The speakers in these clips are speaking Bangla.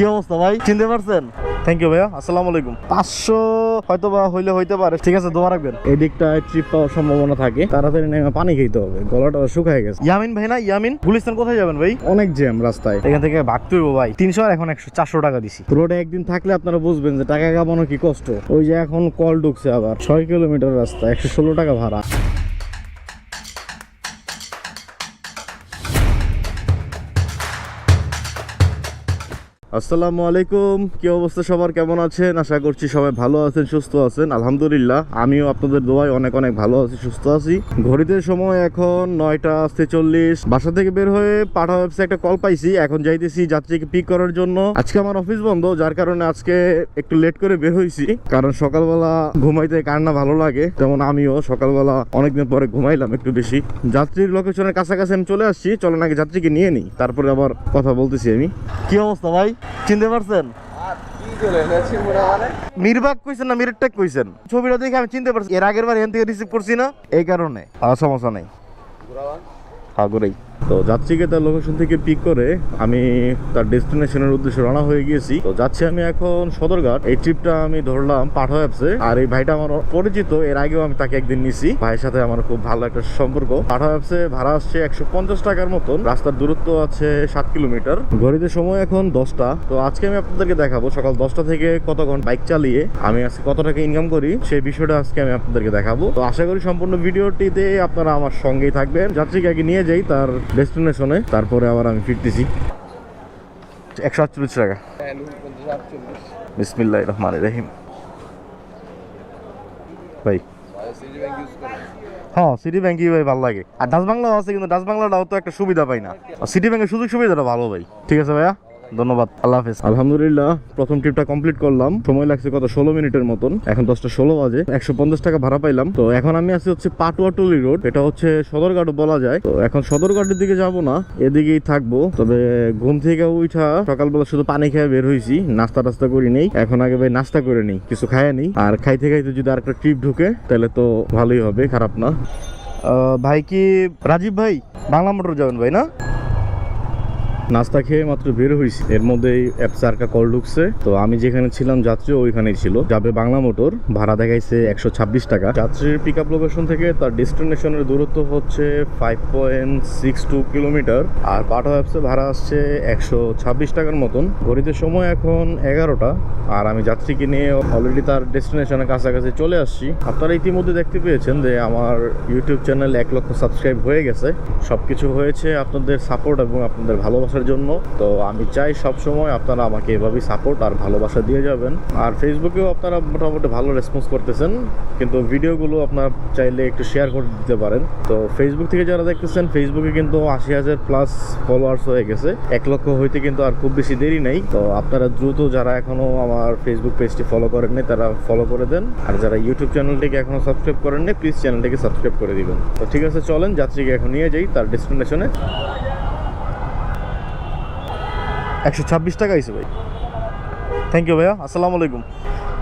কি অবস্থা ভাই? চিনতে পারছেন? থ্যাংক ইউ ভাইয়া আসসালামু আলাইকুম। পাঁচশো হয়তো বা হইলে হইতে পারে ঠিক আছে দোয়া রাখবেন। এই দিকটায় ট্রিপ পাওয়ার সম্ভাবনা থাকে তাড়াতাড়ি নেমে পানি খেতে হবে গলাটা শুকায় গেছে। ইয়ামিন ভাই না ইয়ামিন? গুলিস্তান কোথায় যাবেন ভাই? অনেক জ্যাম রাস্তায়। এখান থেকে ভাগতে হইব ভাই তিনশো আর এখন একশো চারশো টাকা দিছি। রোডে একদিন থাকলে আপনারা বুঝবেন যে টাকা কামানো কি কষ্ট। ওই যে এখন কল ঢুকছে আবার ছয় কিলোমিটার রাস্তা একশো ষোলো টাকা ভাড়া। আসসালামু আলাইকুম। কি অবস্থা সবার? কেমন আছেন? আশা করছি সবাই ভালো আছেন, সুস্থ আছেন। আলহামদুলিল্লাহ, আমিও আপনাদের দোয়ায় অনেক অনেক ভালো আছি, সুস্থ আছি। ঘড়িতে সময় এখন নয়টা ছেচল্লিশ বাসা থেকে বের হয়ে পাঠা ওয়েবসাইট একটা কল পাইছি। এখন যাইতেছি যাত্রীকে পিক করার জন্য। আজকে আমার অফিস বন্ধ, যার কারণে আজকে একটু লেট করে বের হয়েছি কারণ সকালবেলা ঘুমাইতে কার না ভালো লাগে। তেমন আমিও সকালবেলা অনেকদিন পরে ঘুমাইলাম একটু বেশি। যাত্রীর লোকেশনের কাছাকাছি আমি চলে আসছি। চলেন আগে যাত্রীকে নিয়ে নিই। তারপরে আবার কথা বলতেছি আমি। কি অবস্থা ভাই? চিনতে পারছেন? মিরবাগ কইছেন না মিরটেক কইছেন? ছবিটা দেখে আমি চিনতে পারছি এর আগের বার এখান থেকে রিসিভ করছি না এই কারণে। আর সমস্যা নেই। সাগরেই তো যাত্রীকে তার লোকেশন থেকে পিক করে আমি তার ডেস্টিনেশনের উদ্দেশ্যে রওনা হয়ে গিয়েছি। তো যাচ্ছি আমি এখন সদরঘাট। এই ট্রিপটা আমি ধরলাম পাঠা অ্যাপসে আর এই ভাইটা আমার পরিচিত, এর আগেও আমি তাকে একদিন নিছি। ভাইয়ের সাথে আমার খুব ভালো একটা সম্পর্ক। পাঠা অ্যাপসে ভাড়া আসছে একশো পঞ্চাশ টাকার মতন। রাস্তার দূরত্ব আছে সাত কিলোমিটার। ঘড়িতে সময় এখন দশটা। তো আজকে আমি আপনাদেরকে দেখাবো সকাল দশটা থেকে কত ঘণ্টা বাইক চালিয়ে আমি আজকে কত টাকা ইনকাম করি, সেই বিষয়টা আজকে আমি আপনাদেরকে দেখাবো। তো আশা করি সম্পূর্ণ ভিডিওটিতে আপনারা আমার সঙ্গেই থাকবেন। যাত্রীকে আগে নিয়ে যাই, তার ডেস্টিনেশনে, তারপরে আবার আমি ফিরতেছি। একশো আটচল্লিশ টাকা। বিসমিল্লাহ রহমান রহিম। ভাই। হ্যাঁ সিটি ব্যাংকই ভাই ভালো লাগে। আর ডাচ বাংলাও আছে, কিন্তু ডাচ বাংলাটাও তো একটা সুবিধা পাই না। সিটি ব্যাংকের সুযোগ সুবিধাটা ভালো ভাই। ঠিক আছে ভাইয়া? ধন্যবাদ, আল্লাহ হাফেজ। আলহামদুলিল্লাহ, প্রথম ট্রিপটা কমপ্লিট করলাম। সময় লাগছে কত? ষোলো মিনিটের মতন। এখন দশটা ষোলো বাজে। একশো পঞ্চাশ টাকা ভাড়া পাইলাম। তো এখন আমি আছি হচ্ছে পাটুয়াটুলি রোড এটা হচ্ছে সদরঘাটও বলা যায়। তো এখন সদরঘাটের দিকে যাব না, এদিকেই থাকব। তবে ঘুম থেকে উঠা সকালবেলা শুধু পানি খেয়ে বের হয়েছি নাস্তা টাস্তা করি নেই। এখন আগে ভাই নাস্তা করে নেই, কিছু খায় নেই। আর খাইতে খাইতে যদি আরেকটা ট্রিপ ঢুকে, তাহলে তো ভালোই হবে, খারাপ না। ভাই কি রাজীব ভাই? বাংলা মোটর যাবেন ভাই, না? নাস্তা খেয়ে মাত্র বের হয়েছি এর মধ্যেই অ্যাপসে আরকা কল ঢুকছে। তো আমি যেখানে ছিলাম যাত্রী ওইখানেই ছিল। যাবে বাংলা মোটর, ভাড়া দেখাইছে একশো ছাব্বিশ টাকা। যাত্রীর পিক আপ লোকেশন থেকে তার ডেস্টিনেশনের দূরত্ব হচ্ছে five point six two kilometre আর পাঠা অ্যাপসে ভাড়া আসছে একশো ছাব্বিশ টাকার মতন। ঘড়িতে সময় এখন এগারোটা। আর আমি যাত্রীকে নিয়ে অলরেডি তার ডেস্টিনেশনের কাছাকাছি চলে আসছি। আপনারা ইতিমধ্যে দেখতে পেয়েছেন যে আমার ইউটিউব চ্যানেল এক লক্ষ সাবস্ক্রাইব হয়ে গেছে। সব কিছু হয়েছে আপনাদের সাপোর্ট এবং আপনাদের ভালোবাসার জন্য। তো আমি চাই সব সময় আপনারা আমাকে এভাবেই সাপোর্ট আর ভালোবাসা দিয়ে যাবেন। আর ফেসবুকেও আপনারা মোটামুটি ভালো রেসপন্স করতেছেন। কিন্তু ভিডিওগুলো আপনারা চাইলে একটু শেয়ার করে দিতে পারেন। তো ফেসবুক থেকে যারা দেখতেছেন ফেসবুকে কিন্তু আশি হাজার প্লাস ফলোয়ার্স হয়ে গেছে। এক লক্ষ হইতে কিন্তু আর খুব বেশি দেরি নেই। তো আপনারা দ্রুত যারা এখনও আমার ফেসবুক পেজটি ফলো করেননি তারা ফলো করে দেন। আর যারা ইউটিউব চ্যানেলটিকে এখনও সাবস্ক্রাইব করেননি প্লিজ চ্যানেলটিকে সাবস্ক্রাইব করে দিবেন। তো ঠিক আছে, চলেন, যাত্রীকে এখন নিয়ে যাই, তার ডেস্টিনেশনে একশো ছাব্বিশ টাকা আইসে ভাই। থ্যাংক ইউ ভাইয়া, আসসালামু আলাইকুম।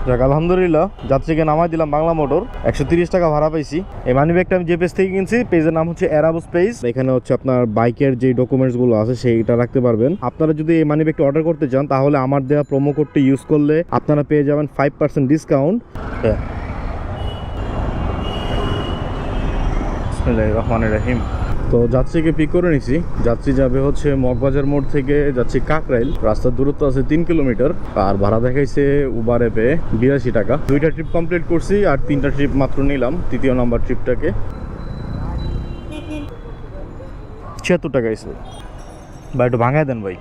যাক, আলহামদুলিল্লাহ, যাত্রীকে নামাই দিলাম বাংলা মোটর, একশো টাকা ভাড়া পাইছি। এই মানি ব্যাগটা আমি যে পেজ থেকে কিনছি, পেজের নাম হচ্ছে অ্যারাবস পেজ এখানে হচ্ছে আপনার বাইকের যে ডকুমেন্টসগুলো আছে, সেইটা রাখতে পারবেন। আপনারা যদি এই মানি ব্যাগটা অর্ডার করতে চান, তাহলে আমার দেওয়া প্রোমো কোডটি ইউজ করলে আপনারা পেয়ে যাবেন five percent discount Rahman Rahim. তো যাত্রীকে পিক করে নিছি। যাত্রী যাবে হচ্ছে মগবাজার মোড় থেকে যাচ্ছি কাকরাইল। রাস্তার দূরত্ব আছে তিন কিলোমিটার। আর ভাড়া দেখাইছে উবার অ্যাপে বিরাশি টাকা। দুইটা ট্রিপ কমপ্লিট করছি আর তিনটা ট্রিপ মাত্র নিলাম তৃতীয় নাম্বার ট্রিপটাকে ছিয়াত্তর টাকা এসে ভাই, একটু ভাঙায় দেন ভাই।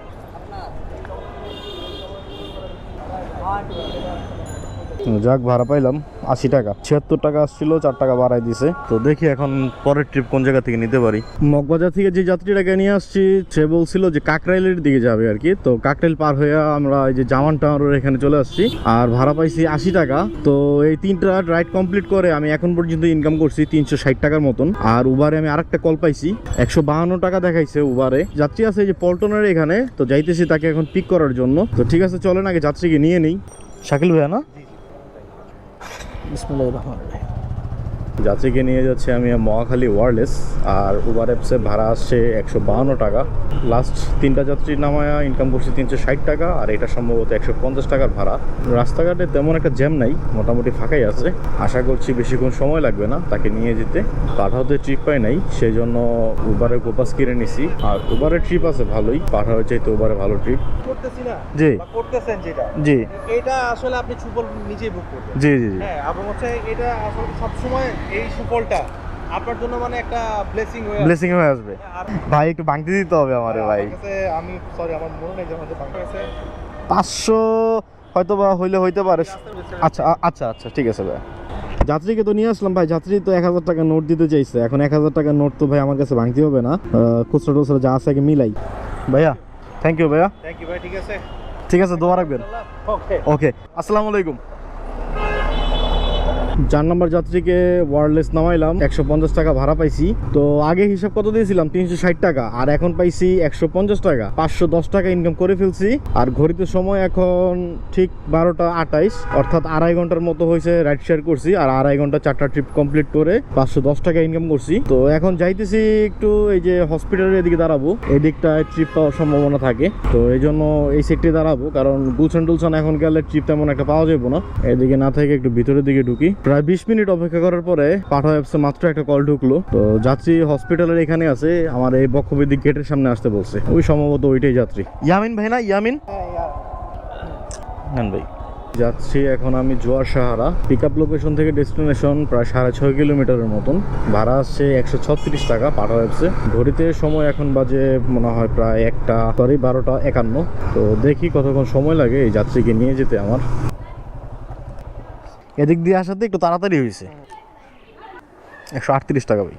যাক ভাড়া পাইলাম আশি টাকা। ছিয়াত্তর টাকা আসছিল চার টাকা বাড়াই দিছে। তো দেখি এখন পরের ট্রিপ কোন জায়গা থেকে নিতে পারি। মগবাজার থেকে যে যাত্রীটাকে নিয়ে আসছি সে বলছিল যে কাকরাইলের দিকে যাবে আর কি। তো কাকরাইল পার হয়ে আমরা এই যে জামান টাওয়ারের এখানে চলে আসছি। আর ভাড়া পাইছি আশি টাকা। তো এই তিনটা রাইড কমপ্লিট করে আমি এখন পর্যন্ত ইনকাম করছি তিনশো ষাট টাকার মতন। আর উবারে আমি আরেকটা কল পাইছি। একশো বাহান্ন টাকা দেখাইছে উবারে যাত্রী আছে এই যে পল্টনের এখানে। তো যাইতেছি তাকে এখন পিক করার জন্য। তো ঠিক আছে চলেন আগে যাত্রীকে নিয়ে নেই। শাকিল ভাইয়া না? যাত্রীকে নিয়ে যাচ্ছে আমি মহাখালী ওয়ারলেস আর উবার অ্যাপসে ভাড়া আসছে একশো বাহান্ন টাকা। লাস্ট তিনটা যাত্রী নামায়া ইনকাম করছি তিনশো ষাট টাকা আর এটা সম্ভবত একশো পঞ্চাশ টাকার ভাড়া। রাস্তাঘাটে তেমন একটা জ্যাম নাই, মোটামুটি ফাঁকাই আছে। আশা করছি বেশিক্ষণ সময় লাগবে না তাকে নিয়ে যেতে। পাঠাওতে ট্রিপ পাই নাই সেই জন্য উবারে গোপাস কিনে নিছি। আর উবারের ট্রিপ আছে ভালোই, পাঠাওয়ের চাইতে উবারে ভালো ট্রিপ করতেছি না জি। করতেছেন যেটা জি। এটা আসলে আপনি সুফল নিজেই বুক করবেন। জি জি হ্যাঁ এবং হচ্ছে এটা আসলে সবসময় এই সুফলটা আপনার জন্য মানে একটা ব্লেসিং হয়ে ব্লেসিং হয়ে আসবে। ভাই একটু ভাঙতে দিতে হবে আমারে ভাই। আমি সরি আমার মনে নেই যখন বাংলা কাছে পাঁচশো হয়তো বা হইলে হইতে পারে। আচ্ছা আচ্ছা আচ্ছা ঠিক আছে ভাই। যাত্রীকে তো নিয়ে আসলাম ভাই। যাত্রী তো এক হাজার টাকা নোট দিতে চাইছে। এখন এক হাজার টাকার নোট তো ভাই আমার কাছে ভাঙতে হবে না। খুচরো টুচরো যা আছে আগে মিলাই। ভাইয়া থ্যাংক ইউ ভাইয়া। থ্যাংক ইউ ভাই ঠিক আছে? ঠিক আছে দোয়া রাখবেন। ওকে ওকে আসসালামু আলাইকুম। চার নম্বর যাত্রীকে ওয়ারলেস নামাইলাম, একশো পঞ্চাশ টাকা ভাড়া পাইছি। তো আগে হিসাব কত দিয়েছিলাম? তিনশো ষাট টাকা। আর এখন পাইছি একশো পঞ্চাশ টাকা। পাঁচশো দশ টাকা ইনকাম করে ফেলছি। আর ঘড়িতে সময় এখন ঠিক বারোটা আটাইশ অর্থাৎ আড়াই ঘণ্টার মতো হয়েছে রাইড শেয়ার করছি। আর আড়াই ঘণ্টা চারটা ট্রিপ কমপ্লিট করে পাঁচশো দশ টাকা ইনকাম করছি। তো এখন যাইতেছি একটু এই যে হসপিটালের এদিকে দাঁড়াবো। এই দিকটায় ট্রিপ পাওয়ার সম্ভাবনা থাকে। তো এই জন্য এই সেক্টরে দাঁড়াবো। কারণ গুলশান টুলশান এখন গেলে ট্রিপ তেমন একটা পাওয়া যাবে না। এদিকে না থেকে একটু ভিতরের দিকে ঢুকি। প্রায় বিশ মিনিট অপেক্ষা করার পরে পাঠা অ্যাপসে মাত্র একটা কল ঢুকলো। তো যাত্রী হসপিটালের এখানে আছে আমার এই বক্ষবিদি গেটের সামনে আসতে বলছে। ওই সম্ভবত ওইটাই যাত্রী। ইয়ামিন ভাই না ইয়ামিন? নেন ভাই। যাচ্ছি এখন আমি Joar Sahara. Pick up location থেকে ডেস্টিনেশন প্রায় সাড়ে ছয় কিলোমিটারের মতন। ভাড়া আসছে একশো ছত্রিশ টাকা পাঠা অ্যাপসে। ঘড়িতে সময় এখন বাজে মনে হয় প্রায় একটা সরি বারোটা একান্ন। তো দেখি কতক্ষণ সময় লাগে এই যাত্রীকে নিয়ে যেতে আমার। এদিক দিয়ে আসাতে একটু তাড়াতাড়ি হয়েছে একশো আটত্রিশ টাকা ভাই।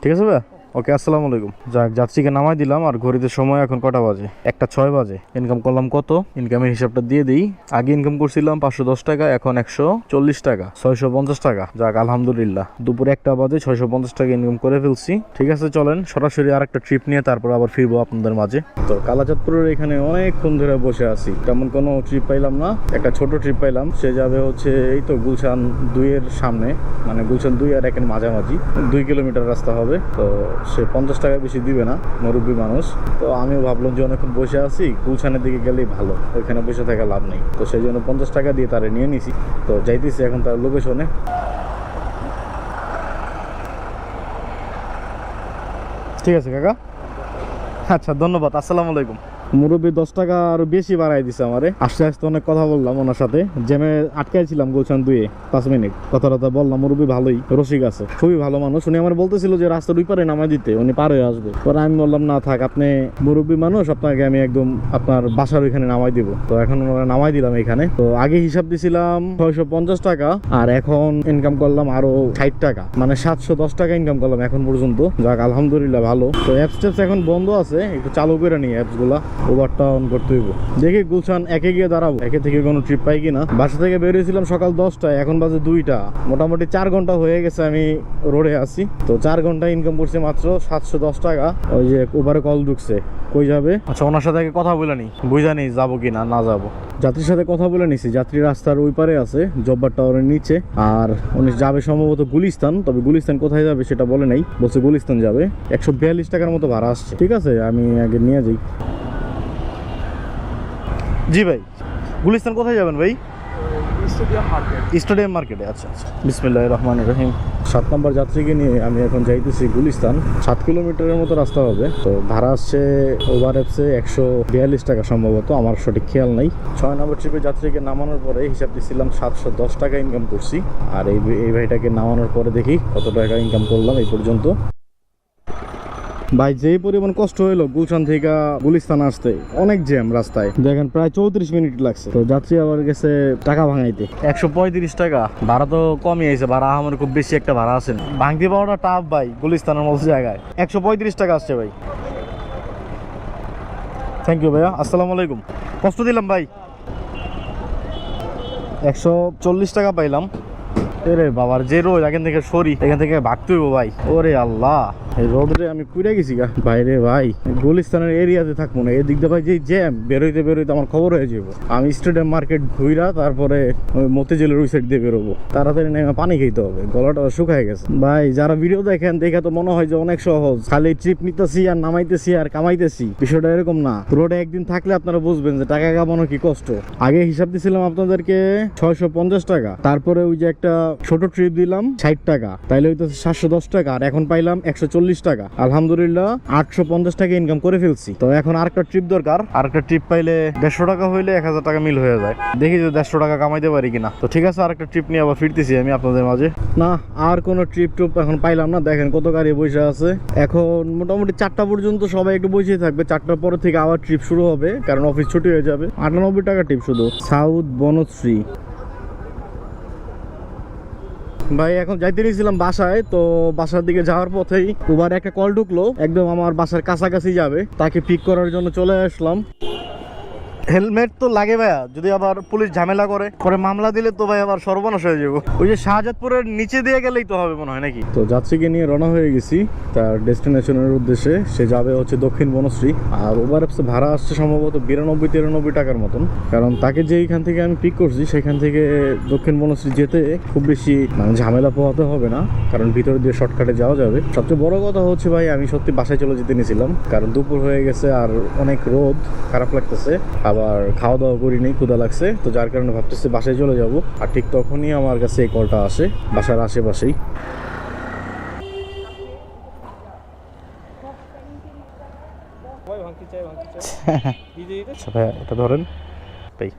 ঠিক আছে ভাই? ওকে, আসসালামু আলাইকুম। যাক, যাত্রীকে নামাই দিলাম আর ঘড়িতে সময় এখন কটা বাজে? একটা ছয় বাজে। ইনকাম করলাম কত? ইনকামের হিসাবটা দিয়ে দিই। আগে ইনকাম করছিলাম পাঁচশো দশ টাকা, এখন একশো চল্লিশ টাকা, ছয়শো পঞ্চাশ টাকা। যাক, আলহামদুলিল্লাহ। দুপুর একটা বাজে, ছয়শো পঞ্চাশ টাকা ইনকাম করে ফেলছি। ঠিক আছে, চলেন সরাসরি আর একটা ট্রিপ নিয়ে তারপর আবার ফিরবো আপনাদের মাঝে। তো কালাচাঁদপুরের এখানে অনেকক্ষণ ধরে বসে আছি। তেমন কোনো ট্রিপ পাইলাম না। একটা ছোট ট্রিপ পাইলাম। সে যাবে হচ্ছে এই তো গুলশান দুইয়ের সামনে। মানে গুলশান দুই আর একের মাঝামাঝি। দুই কিলোমিটার রাস্তা হবে। তো সে পঞ্চাশ টাকা বেশি দিবে না, মুরব্বী মানুষ। তো আমিও ভাবলাম যে অনেকক্ষণ বসে আছি, গুলশানের দিকে গেলেই ভালো, ওইখানে বসে থাকা লাভ নেই। তো সেই জন্য পঞ্চাশ টাকা দিয়ে তারা নিয়ে নিছি। তো যাইতেছি এখন তার লোকেশনে। ঠিক আছে, কাকা? আচ্ছা ধন্যবাদ, আসসালামু আলাইকুম। মুরব্বী দশ টাকা আরও বেশি বাড়াই দিছে আমারে। আস্তে আস্তে অনেক কথা বললাম ওনার সাথে। জেমে আটকাইছিলাম গুলশান দুয়ে পাঁচ মিনিট। কথা টথা বললাম, মুরব্বী ভালোই, রসিক আছে, খুবই ভালো মানুষ। উনি আমার বলতেছিল যে রাস্তার পারে নামাই দিতে, উনি পার হয়ে আসবে। পরে আমি বললাম, না, থাক, আপনি মুরব্বী মানুষ, আপনাকে আমি একদম আপনার বাসার ওইখানে নামাই দিব। তো এখন ওনারা নামাই দিলাম এখানে। তো আগে হিসাব দিছিলাম ছয়শো পঞ্চাশ টাকা, আর এখন ইনকাম করলাম আরও ষাট টাকা। মানে সাতশো দশ টাকা ইনকাম করলাম এখন পর্যন্ত। যাক, আলহামদুলিল্লাহ, ভালো। তো অ্যাপস ট্যাপস এখন বন্ধ আছে, একটু চালু করে নিই অ্যাপসগুলা ওভারটা অন করতে হইব। দেখি গুলশান একে গিয়ে দাঁড়াবো। একে থেকে কোনো ট্রিপ পাই কিনা। বাসা থেকে বেরিয়েছিলাম সকাল দশটায়, এখন বাজে দুইটা। মোটামুটি চার ঘণ্টা হয়ে গেছে আমি রোডে আছি। তো চার ঘণ্টা ইনকাম করছি মাত্র সাতশো দশ টাকা। ওই যে ওভারে কল ঢুকছে। কই যাবে? আচ্ছা ওনার সাথে কথা বলে নি। বুঝা নি যাব কি না না যাব। যাত্রীর সাথে কথা বলে নিছি। যাত্রী রাস্তার ওই পারে আছে জব্বার টাওয়ারের নিচে। আর উনি যাবে সম্ভবত গুলিস্তান। তবে গুলিস্তান কোথায় যাবে সেটা বলে নাই। বলছে গুলিস্তান যাবে। একশো বিয়াল্লিশ টাকার মতো ভাড়া আসছে। ঠিক আছে, আমি আগে নিয়ে যাই। জি ভাই। গুলিস্তান কোথায় যাবেন ভাই? স্টেডিয়াম মার্কেটে। আচ্ছা আচ্ছা। বিসমিল্লাহ রহমান রহিম। সাত নম্বর যাত্রীকে নিয়ে আমি এখন যাইতেছি গুলিস্তান। সাত কিলোমিটারের মতো রাস্তা হবে। তো ভাড়া আসছে ওভার অ্যাপসে একশো বিয়াল্লিশ টাকা সম্ভবত আমার সঠিক খেয়াল নাই। ছয় নম্বর ট্রিপে যাত্রীকে নামানোর পরে হিসাব দিচ্ছিলাম সাতশো দশ টাকা ইনকাম করছি। আর এই এই ভাইটাকে নামানোর পরে দেখি কত টাকা ইনকাম করলাম এই পর্যন্ত। ভাই, যেই পরিমাণ কষ্ট হইল গুলশান থেকে গুলিস্তান আসতে, অনেক জ্যাম রাস্তায়। দেখেন, প্রায় চৌত্রিশ মিনিট লাগছে। তো যাত্রী আবার গেছে টাকা ভাঙাইতে। একশো পঁয়ত্রিশ টাকা। ভাড়া তো কমই আইছে ভাড়া আমার খুব বেশি একটা ভাড়া আছে। ভাঙতে পাওয়াটা টাফ ভাই, গুলিস্তানের মতো জায়গায়। একশো পঁয়ত্রিশ টাকা আসছে ভাই। থ্যাংক ইউ ভাইয়া, আসসালামু আলাইকুম। কষ্ট দিলাম ভাই। একশো চল্লিশ টাকা পাইলাম। রে বাবার, যে রোদ এখান থেকে সরি, এখান থেকে ভাগতে হইবো ভাই। ওরে আল্লাহ, এই রোদে আমি কুইরা গেছি গা। বাইরে ভাই, গুলিস্তানের এরিয়াতে থাকব না, এদিক দিয়ে ভাই যে জ্যাম, বেরোইতে বেরোইতে আমার খবর হয়ে যাব আমি স্টেডিয়াম মার্কেট ঘুইরা তারপরে মতিঝিলের ওই সাইড দিয়ে বেরোবো। তাড়াতাড়ি নেমে পানি খেতে হবে, গলাটা শুকায় গেছে। ভাই, যারা ভিডিও দেখেন, দেখে তো মনে হয় যে অনেক সহজ। খালি ট্রিপ নিতেছি আর নামাইতেছি আর কামাইতেছি। বিষয়টা এরকম না। রোডে একদিন থাকলে আপনারা বুঝবেন যে টাকা কামানো কি কষ্ট। আগে হিসাব দিছিলাম আপনাদেরকে ছয়শো পঞ্চাশ টাকা। তারপরে ওই যে একটা ছোট ট্রিপ দিলাম ষাট টাকা, তাইলে হইতেছে সাতশো দশ টাকা, আর এখন পাইলাম একশো চল্লিশ টাকা। আলহামদুলিল্লাহ, আটশো পঞ্চাশ টাকা ইনকাম করে ফেলছি। তো এখন আরেকটা ট্রিপ দরকার, আরেকটা ট্রিপ পাইলে দেড়শো টাকা হইলে এক হাজার টাকা মিল হয়ে যায়। দেখি যে দেড়শো টাকা কামাইতে পারি কিনা। তো ঠিক আছে, আরেকটা ট্রিপ নিয়ে আবার ফিরতেছি আমি আপনাদের মাঝে। না, আর কোনো ট্রিপ টুপ এখন পাইলাম না। দেখেন কত গাড়ি বসে আছে। এখন মোটামুটি চারটা পর্যন্ত সবাই একটু বসে থাকবে। চারটার পর থেকে আবার ট্রিপ শুরু হবে, কারণ অফিস ছুটি হয়ে যাবে। আটানব্বই টাকা ট্রিপ শুধু। সাউথ বনশ্রী। ভাই, এখন যাইতে নিয়েছিলাম বাসায়, তো বাসার দিকে যাওয়ার পথেই উবার একটা কল ঢুকলো। একদম আমার বাসার কাছাকাছি যাবে, তাকে পিক করার জন্য চলে আসলাম। হেলমেট তো লাগে ভাইয়া, যদি আবার পুলিশ ঝামেলা করে পরে মামলা দিলে তো ভাই আবার সর্বনাশ হয়ে যাব। ওই যে শাহজাদপুরের নিচে দিয়ে গেলেই তো হবে মনে হয় নাকি? তো যাত্রীকে নিয়ে রওনা হয়ে গেছি, তার ডেস্টিনেশনের উদ্দেশ্যে। সে যাবে হচ্ছে দক্ষিণ বনশ্রী। আর ওভার ভাড়া আসছে সম্ভবত বিরানব্বই, তিরানব্বই টাকার মতন। কারণ তাকে যে যেইখান থেকে আমি পিক করছি, সেখান থেকে দক্ষিণ বনশ্রী যেতে খুব বেশি মানে ঝামেলা পোহাতে হবে না। কারণ ভিতর দিয়ে শর্টকাটে যাওয়া যাবে। সবচেয়ে বড় কথা হচ্ছে ভাই, আমি সত্যি বাসায় চলে যেতে নিয়েছিলাম। কারণ দুপুর হয়ে গেছে আর অনেক রোদ, খারাপ লাগতেছে। আবার খাওয়া দাওয়া করিনি ক্ষুদা লাগছে। তো যার কারণে ভাবতেছি বাসায় চলে যাব। আর ঠিক তখনই আমার কাছে এই কলটা আসে, বাসার আশেপাশেই। আচ্ছা এটা ধরেন। তাই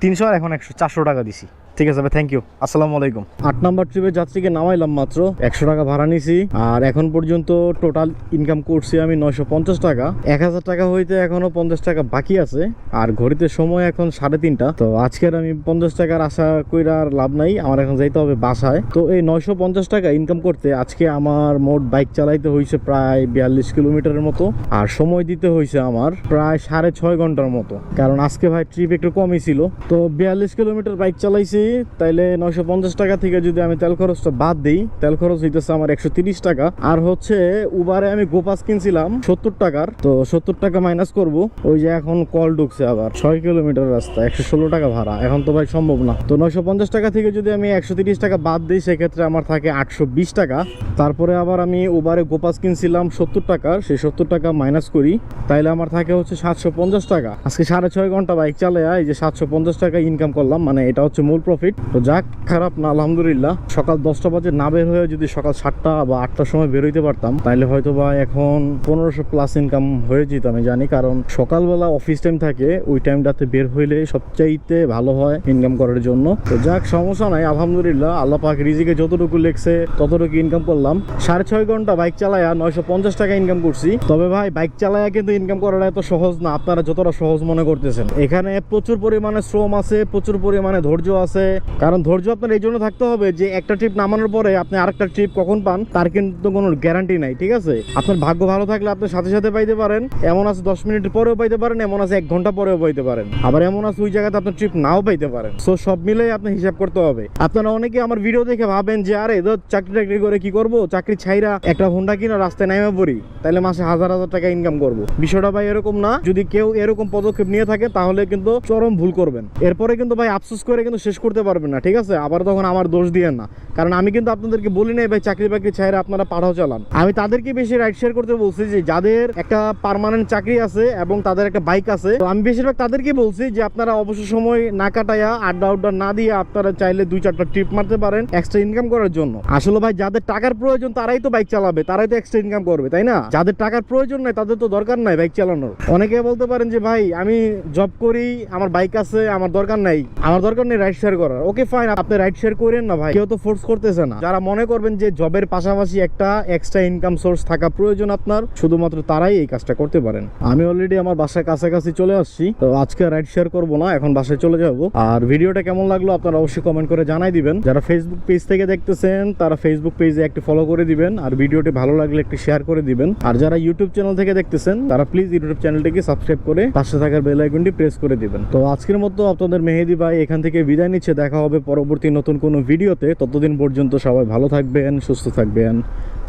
তিনশো আর এখন একশো, চারশো টাকা দিছি। ঠিক আছে ভাই থ্যাংক ইউ আসসালামু আলাইকুম। আট নাম্বার ট্রিপে যাত্রীকে নামাইলাম মাত্র, একশো টাকা ভাড়া নিছি। আর এখন পর্যন্ত টোটাল ইনকাম করছি আমি নয়শো পঞ্চাশ টাকা। এক হাজার টাকা হইতে এখনও পঞ্চাশ টাকা বাকি আছে। আর ঘড়িতে সময় এখন সাড়ে তিনটা। তো আজকের আমি পঞ্চাশ টাকার আশা কইরা আর লাভ নাই, আমার এখন যাইতে হবে বাসায়। তো এই নয়শো পঞ্চাশ টাকা ইনকাম করতে আজকে আমার মোট বাইক চালাইতে হয়েছে প্রায় বিয়াল্লিশ কিলোমিটারের মতো। আর সময় দিতে হয়েছে আমার প্রায় সাড়ে ছয় ঘণ্টার মতো। কারণ আজকে ভাই ট্রিপ একটু কমই ছিল। তো বিয়াল্লিশ কিলোমিটার বাইক চালাইছি তাইলে নয়শো পঞ্চাশ টাকা থেকে যদি আমি তেল খরচটা বাদ দিই, তেল খরচ হইতেছে আমার একশো টাকা। আর হচ্ছে উবারে আমি গোপাস কিনছিলাম, সত্তর টাকার। তো সত্তর টাকা মাইনাস করব। ওই যে এখন কল ঢুকছে আবার। ছয় কিলোমিটার রাস্তা, একশো ষোলো টাকা ভাড়া। এখন তো ভাই সম্ভব না। তো নয়শো পঞ্চাশ টাকা থেকে যদি আমি একশো টাকা বাদ দিই, সেক্ষেত্রে আমার থাকে আটশো বিশ টাকা। তারপরে আবার আমি উবারে গোপাস কিনছিলাম সত্তর টাকার। সেই সত্তর টাকা মাইনাস করি। তাইলে আমার থাকে হচ্ছে সাতশো পঞ্চাশ টাকা। আজকে সাড়ে ছয় ঘণ্টা বাইক চালে এই যে সাতশো পঞ্চাশ টাকা ইনকাম করলাম। মানে এটা হচ্ছে মূল প্রফিট তো যাক, খারাপ না, আলহামদুলিল্লাহ। সকাল দশটা বাজে না বের হয়ে যদি সকাল সাতটা বা আটটার সময় বেরোইতে পারতাম তাহলে হয়তো বা এখন পনেরোশো প্লাস ইনকাম হয়ে যেত, আমি জানি। কারণ সকালবেলা অফিস টাইম থাকে, ওই টাইমটাতে বের হইলে সবচাইতে ভালো হয় ইনকাম করার জন্য। তো যাক, সমস্যা নাই, আলহামদুলিল্লাহ। আল্লাহ পাক রিজিকে যতটুকু লেগছে ততটুকু ইনকাম করলাম। সাড়ে ছয় ঘণ্টা বাইক চালায়া নয়শো পঞ্চাশ টাকা ইনকাম করছি। তবে ভাই বাইক চালায়া কিন্তু ইনকাম করাটা এত সহজ না, আপনারা যতটা সহজ মনে করতেছেন। এখানে প্রচুর পরিমাণে শ্রম আছে, প্রচুর পরিমাণে ধৈর্য আছে কারণ ধৈর্য আপনার এই জন্য থাকতে হবে যে একটা ট্রিপ নামানোর পরে আপনি আরেকটা ট্রিপ কখন পান, তার কিন্তু কোনো গ্যারান্টি নাই, ঠিক আছে? আপনার ভাগ্য ভালো থাকলে আপনি সাথে সাথে পাইতে পারেন, এমন আছে দশ মিনিট পরেও পাইতে পারেন, এমন আছে এক ঘণ্টা পরেও পাইতে পারেন। আবার এমন আছে ওই জায়গাতে আপনার ট্রিপ নাও পাইতে পারেন। সো সব মিলে আপনি হিসাব করতে হবে। আপনারা অনেকে আমার ভিডিও দেখে ভাবেন যে, আরে, ধর চাকরি টাকরি করে কি করব? চাকরি ছাইরা একটা হোন্ডা কিনা রাস্তায় নামে পড়ি তাহলে মাসে হাজার হাজার টাকা ইনকাম করব। বিষয়টা ভাই এরকম না। যদি কেউ এরকম পদক্ষেপ নিয়ে থাকে, তাহলে কিন্তু চরম ভুল করবেন। এরপরে কিন্তু ভাই, আফসোস করে কিন্তু শেষ করতে পারবেন না, ঠিক আছে? আবার তখন আমার দোষ দিয়েন না। কারণ আমি কিন্তু আপনাদেরকে বলি নাই, ভাই, চাকরি বাকরি ছাইরা আপনারা পাঠাও চালান। আমি তাদেরকে বেশি রাইড শেয়ার করতে বলছি যে, যাদের একটা পার্মানেন্ট চাকরি আছে এবং তাদের একটা বাইক আছে, তো আমি বেশিরভাগ তাদেরকে বলছি যে, আপনারা অবসর সময় না কাটায়া আড্ডা আড্ডা না দিয়ে আপনারা চাইলে দুই চারটা ট্রিপ মারতে পারেন এক্সট্রা ইনকাম করার জন্য। আসলে ভাই, যাদের টাকার প্রয়োজন তারাই তো বাইক চালাবে, তারাই তো এক্সট্রা ইনকাম করবে, তাই না? যাদের টাকার প্রয়োজন নাই, তাদের তো দরকার নাই বাইক চালানোর। অনেকে বলতে পারেন যে, ভাই, আমি জব করি, আমার বাইক আছে, আমার দরকার নাই। আমার দরকার নেই রাইড শেয়ার করার। ওকে ফাইন আপনি শেয়ার করেন না ভাই। কেউ তো ফোর্স করতেছে না। যারা মনে করবেন যে জবের পাশাপাশি একটা এক্সট্রা ইনকাম সোর্স থাকা প্রয়োজন আপনার, শুধুমাত্র তারাই এই কাজটা করতে পারেন। আমি অলরেডি আমার কাছাকাছি চলে আসছি, তো আজকে শেয়ার করব না, এখন বাসায় চলে যাব। আর ভিডিওটা কেমন লাগল আপনারা অবশ্যই কমেন্ট করে জানাই দিবেন। যারা ফেসবুক পেজ থেকে দেখতেছেন, তারা ফেসবুক পেজে একটি ফলো করে দিবেন, আর ভিডিওটি ভালো লাগলে একটি শেয়ার করে দিবেন। আর যারা ইউটিউব চ্যানেল থেকে দেখতেছেন, তারা প্লিজ ইউটিউব চ্যানেলটিকে সাবস্ক্রাইব করে পাশে থাকার বেল আইকনটি প্রেস করে দিবেন। তো আজকের মতো আপনাদের মেহেদি ভাই এখান থেকে বিদায় নিচ্ছে। হচ্ছে, দেখা হবে পরবর্তী নতুন কোনো ভিডিওতে। ততদিন পর্যন্ত সবাই ভালো থাকবেন, সুস্থ থাকবেন।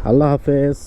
আল্লাহ হাফেজ।